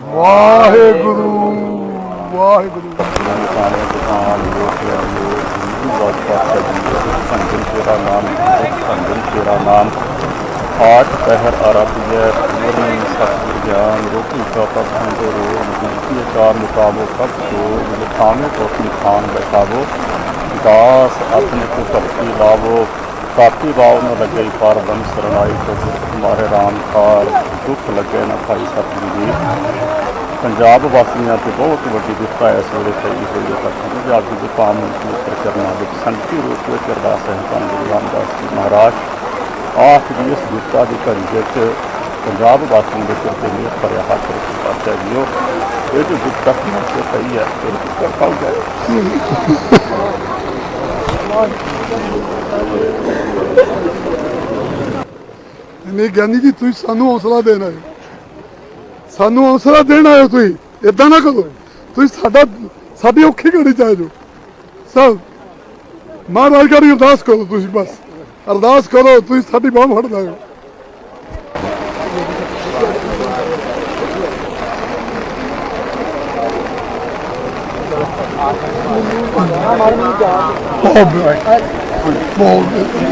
ਵਾਹਿਗੁਰੂ ਵਾਹਿਗੁਰੂ। ਸਾਰੇ ਸੰਗਨ ਤੇਰਾ ਨਾਮ ਸੰਗਨ ਤੇਰਾ ਨਾਮ ਆਠ ਪਹਿਰ ਆਰਾਧਿਆ ਪੂਰਨ ਸਤਿ ਗਿਆਨ ਰੋਟੀ ਕਾ ਪਸੰਦੋ ਰੋ ਮੁਕਤੀ ਚਾਰ ਮੁਕਾਬੋ ਕਬ ਸੋ ਲਿਖਾਵੇਂ ਕੋ ਖਾਨ ਬੈਠਾਵੋ ਦਾਸ ਆਪਣੇ ਕੋ ਭਗਤੀ ਲਾਵੋ ਕਾਤੀ ਬਾਉ ਨੂੰ ਲੱਗੇ ਪਰ ਬਨ ਸਰਣਾਈ ਕੋ ਤੁਮਾਰੇ ਰਾਮ ਕਾਰ ਦੁੱਖ ਲੱਗੇ ਨਾ ਭਾਈ ਸਤਿਗੁਰੂ ਜੀ। ਪੰਜਾਬ ਵਾਸੀਆਂ ਤੇ ਬਹੁਤ ਵੱਡੀ ਵਿਪਤਾ ਹੈ ਇਸ ਵੇਲੇ ਪਈ ਹੋਈ ਹੈ ਤਾਂ ਪੰਜਾਬ ਦੀ ਵਿਪਤਾ ਨੂੰ ਪੂਰ ਕਰਨਾ ਵਿੱਚ ਸੰਤੀ ਰੂਪ ਵਿੱਚ ਅਰਦਾਸ ਹੈ ਤਾਂ ਗੁਰੂ ਰਾਮਦਾਸ ਜੀ ਮਹਾਰਾਜ। ਆਖ ਇਸ ਵਿਪਤਾ ਦੀ ਘੜੀ ਵਿੱਚ ਪੰਜਾਬ ਵਾਸੀਆਂ ਦੇ ਸਿਰ ਤੇ ਮੇਰ ਭਰਿਆ ਹੱਥ ਰੱਖ ਪਾਤਿਆ ਜੀਓ ਇਹ ਜੋ ਵਿਪਤਾ ਕੀ ਸੇ ਪਈ ਹੈ, ਇਹ ਕਰ ਪਾਉਂਗਾ ਨਹੀਂ ਗਿਆਨੀ ਜੀ, ਤੁਸੀਂ ਸਾਨੂੰ ਹੌਸਲਾ ਦੇਣਾ ਹੈ ਸਾਨੂੰ ਹੌਸਲਾ ਦੇਣਾ ਹੈ ਤੁਸੀਂ। ਇਦਾਂ ਨਾ ਕਰੋ। ਤੁਸੀਂ ਸਾਡਾ ਸਾਡੀ ਔਖੀ ਘੜੀ ਚ ਆ ਜਾਓ। ਸਭ। ਮਹਾਰਾਜ ਕਰੀ ਅਰਦਾਸ ਕਰੋ ਤੁਸੀਂ ਬਸ। ਅਰਦਾਸ ਕਰੋ, ਤੁਸੀਂ ਸਾਡੀ ਬਾਹ ਫੜ ਲਾਓ ਬਹੁਤ ਬਹੁਤ।